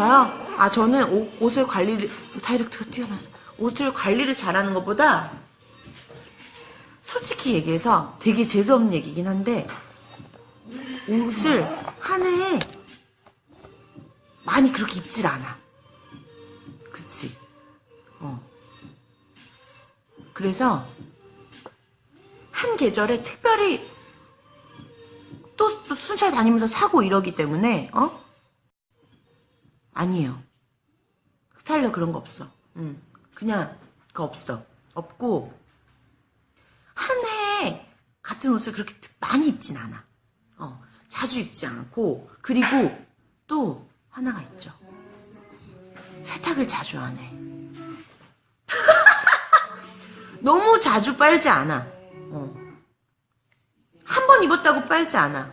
저요? 아, 저는 옷, 옷을 관리를, 다이렉트가 뛰어나서. 옷을 관리를 잘하는 것보다, 솔직히 얘기해서 되게 재수없는 얘기긴 한데, 옷을 한 해에 많이 그렇게 입질 않아. 그치? 어. 그래서, 한 계절에 특별히 또, 또 순찰 다니면서 사고 이러기 때문에, 어? 아니에요. 스타일러 그런 거 없어. 응. 그냥, 그 없어. 없고, 한 해에 같은 옷을 그렇게 많이 입진 않아. 어, 자주 입지 않고, 그리고 또 하나가 있죠. 세탁을 자주 안 해. 너무 자주 빨지 않아. 어. 한 번 입었다고 빨지 않아.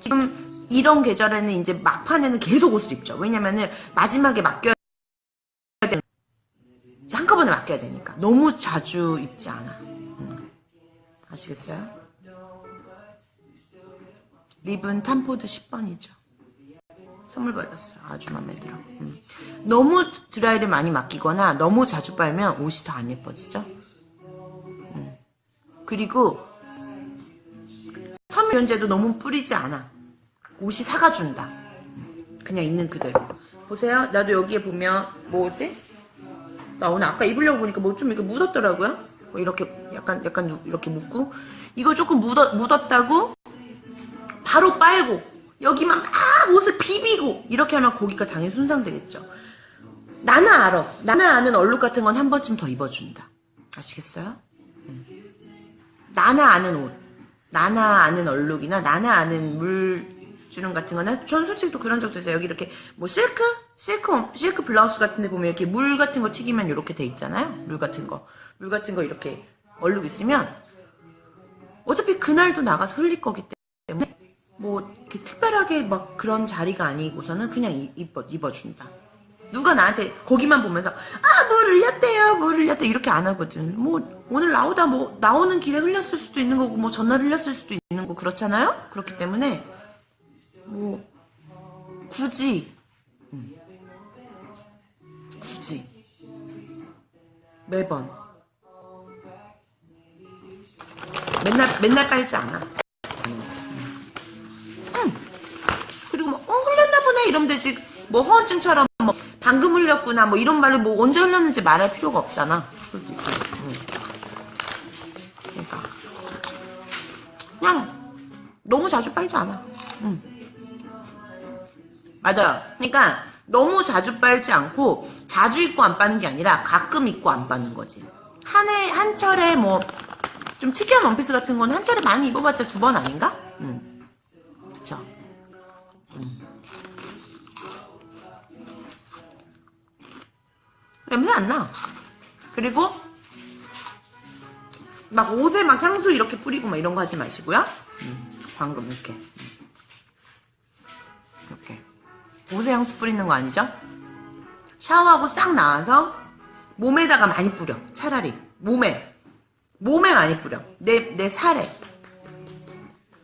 지금 이런 계절에는 이제 막판에는 계속 옷을 입죠. 왜냐면은 마지막에 맡겨야 되는 한꺼번에 맡겨야 되니까 너무 자주 입지 않아. 음. 아시겠어요? 립은 탐포드 10번이죠. 선물 받았어요. 아주 마음에 들어. 음. 너무 드라이를 많이 맡기거나 너무 자주 빨면 옷이 더 안 예뻐지죠. 음. 그리고 섬유연제도 너무 뿌리지 않아. 옷이 사가준다. 그냥 있는 그대로. 보세요. 나도 여기에 보면 뭐지? 나 오늘 아까 입으려고 보니까 뭐 좀 이렇게 묻었더라고요. 뭐 이렇게 약간 약간 누- 이렇게 묻고 이거 조금 묻었, 묻었다고 바로 빨고 여기만 막 옷을 비비고 이렇게 하면 고기가 당연히 손상되겠죠. 나는 알아. 나는 아는 얼룩 같은 건 한 번쯤 더 입어준다. 아시겠어요? 음. 나나 아는 옷, 나나 아는 얼룩이나 나나 아는 물 주름 같은 거나 전 솔직히 또 그런 적도 있어요. 여기 이렇게 뭐 실크? 실크, 실크 블라우스 같은 데 보면 이렇게 물 같은 거 튀기면 이렇게 돼 있잖아요. 물 같은 거. 물 같은 거 이렇게 얼룩 있으면 어차피 그날도 나가서 흘릴 거기 때문에 뭐 이렇게 특별하게 막 그런 자리가 아니고서는 그냥 이- 입어, 입어준다. 누가 나한테 거기만 보면서 아물 흘렸대요 물 흘렸대 이렇게 안 하거든 뭐 오늘 나오다 뭐 나오는 길에 흘렸을 수도 있는 거고 뭐 전날 흘렸을 수도 있는 거고 그렇잖아요 그렇기 때문에 뭐 굳이 음, 굳이 매번 맨날 맨날 빨지 않아 음. 그리고 뭐, 어, 흘렸나 보네, 이러면 되지. 뭐, 허언증처럼, 뭐, 방금 흘렸구나, 뭐, 이런 말을 뭐, 언제 흘렸는지 말할 필요가 없잖아. 솔직히. 응. 그러니까. 그냥, 너무 자주 빨지 않아. 응. 맞아요. 그러니까, 너무 자주 빨지 않고, 자주 입고 안 빠는 게 아니라, 가끔 입고 안 빠는 거지. 한 해, 한 철에 뭐, 좀 특이한 원피스 같은 건 한 철에 많이 입어봤자 두 번 아닌가? 응. 그쵸. 냄새 안 나. 그리고 막 옷에 막 향수 이렇게 뿌리고 막 이런 거 하지 마시고요. 음, 방금 음. 이렇게 옷에 향수 뿌리는 거 아니죠? 샤워하고 싹 나와서 몸에다가 많이 뿌려. 차라리 몸에 몸에 많이 뿌려. 내 내 살에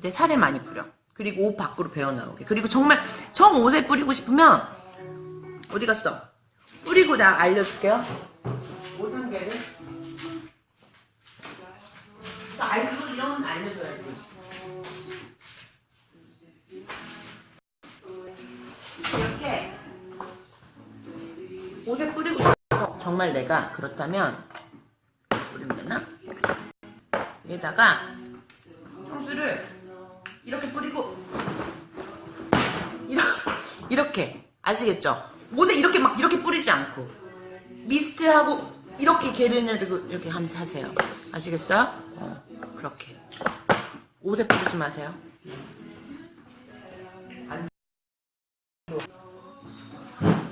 내 살에 많이 뿌려. 그리고 옷 밖으로 배어 나오게. 그리고 정말 정 옷에 뿌리고 싶으면 어디 갔어? 뿌리고 나 알려줄게요. 5단계를. 알고 이런 건 알려줘야지. 이렇게 옷에 뿌리고 싶어. 정말 내가 그렇다면 뿌리면 되나? 여기다가 향수를 이렇게 뿌리고 이렇게, 이렇게 아시겠죠? 옷에 이렇게 막 이렇게 뿌리지 않고 미스트하고 이렇게 게르네르고 이렇게 하면서 하세요. 아시겠어요? 어, 그렇게 옷에 뿌리지 마세요.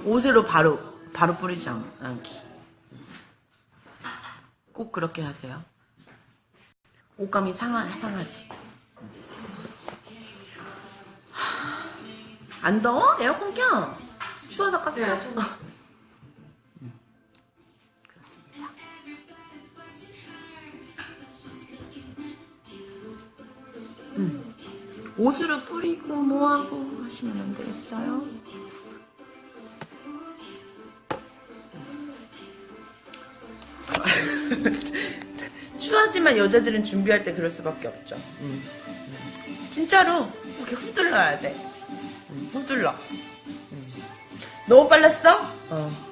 옷으로 바로 바로 뿌리지 않, 않기. 꼭 그렇게 하세요. 옷감이 상하, 상하지. 안 더워? 에어컨 켜. 추워서 껐어요. 음. 그렇습니다. 음. 옷으로 뿌리고 뭐하고 하시면 안 되겠어요? 추하지만 여자들은 준비할 때 그럴 수밖에 없죠. 음. 진짜로 이렇게 후들러야 돼. 음, 후들러. 음. 너무 빨랐어? 어.